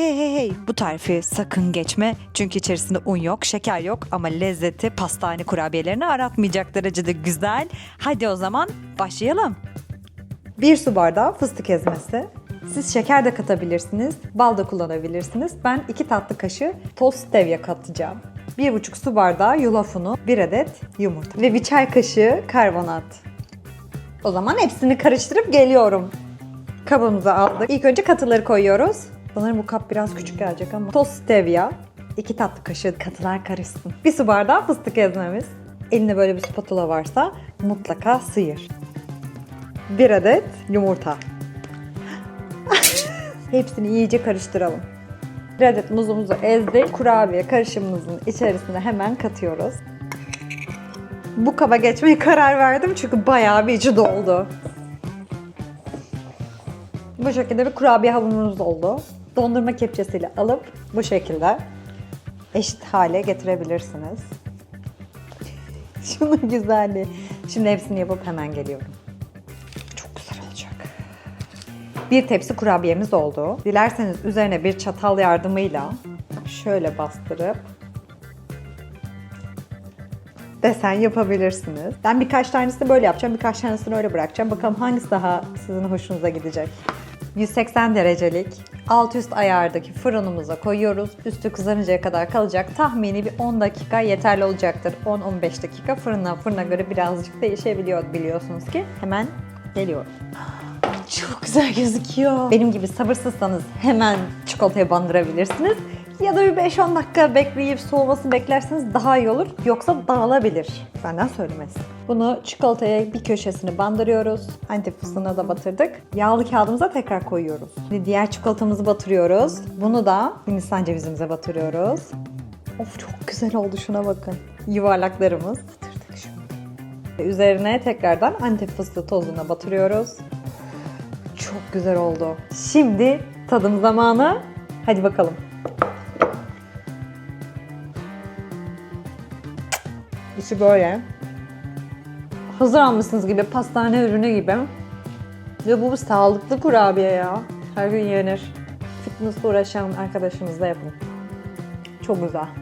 Hey hey hey bu tarifi sakın geçme çünkü içerisinde un yok, şeker yok ama lezzeti pastane kurabiyelerini aratmayacak derecede güzel. Hadi o zaman başlayalım. Bir su bardağı fıstık ezmesi. Siz şeker de katabilirsiniz, bal da kullanabilirsiniz. Ben 2 tatlı kaşığı toz stevia katacağım. 1,5 su bardağı yulaf unu, 1 adet yumurta ve bir çay kaşığı karbonat. O zaman hepsini karıştırıp geliyorum. Kabımıza aldık. İlk önce katıları koyuyoruz. Sanırım bu kap biraz küçük gelecek ama. Toz stevia. 2 tatlı kaşığı katılar karışsın. Bir su bardağı fıstık ezmemiz. Elinde böyle bir spatula varsa mutlaka sıyır. Bir adet yumurta. Hepsini iyice karıştıralım. Bir adet muzumuzu ezdik. Kurabiye karışımımızın içerisine hemen katıyoruz. Bu kaba geçmeye karar verdim çünkü bayağı bir içi doldu. Bu şekilde bir kurabiye hamurumuz oldu. Dondurma kepçesiyle alıp bu şekilde eşit hale getirebilirsiniz. Şunun güzelliği. Şimdi hepsini yapıp hemen geliyorum. Çok güzel olacak. Bir tepsi kurabiyemiz oldu. Dilerseniz üzerine bir çatal yardımıyla şöyle bastırıp desen yapabilirsiniz. Ben birkaç tanesini böyle yapacağım, birkaç tanesini öyle bırakacağım. Bakalım hangisi daha sizin hoşunuza gidecek. 180 derecelik alt üst ayardaki fırınımıza koyuyoruz. Üstü kızarıncaya kadar kalacak. Tahmini bir 10 dakika yeterli olacaktır. 10-15 dakika fırından fırına göre birazcık değişebiliyor biliyorsunuz ki. Hemen geliyor. Çok güzel gözüküyor. Benim gibi sabırsızsanız hemen çikolataya bandırabilirsiniz. Ya da bir 5-10 dakika bekleyip soğumasını beklerseniz daha iyi olur. Yoksa dağılabilir. Benden söylemesi. Bunu çikolataya bir köşesini bandırıyoruz. Antep fıstığına da batırdık. Yağlı kağıdımıza tekrar koyuyoruz. Şimdi diğer çikolatamızı batırıyoruz. Bunu da Hindistan cevizimize batırıyoruz. Of çok güzel oldu şuna bakın. Yuvarlaklarımız. Batırdık şimdi. Üzerine tekrardan Antep fıstığı tozuna batırıyoruz. Çok güzel oldu. Şimdi tadım zamanı. Hadi bakalım. İçi böyle. Hazır almışsınız gibi, pastane ürünü gibi. Ve bu sağlıklı kurabiye ya. Her gün yenir. Fitnessle uğraşan arkadaşınızla yapın. Çok güzel.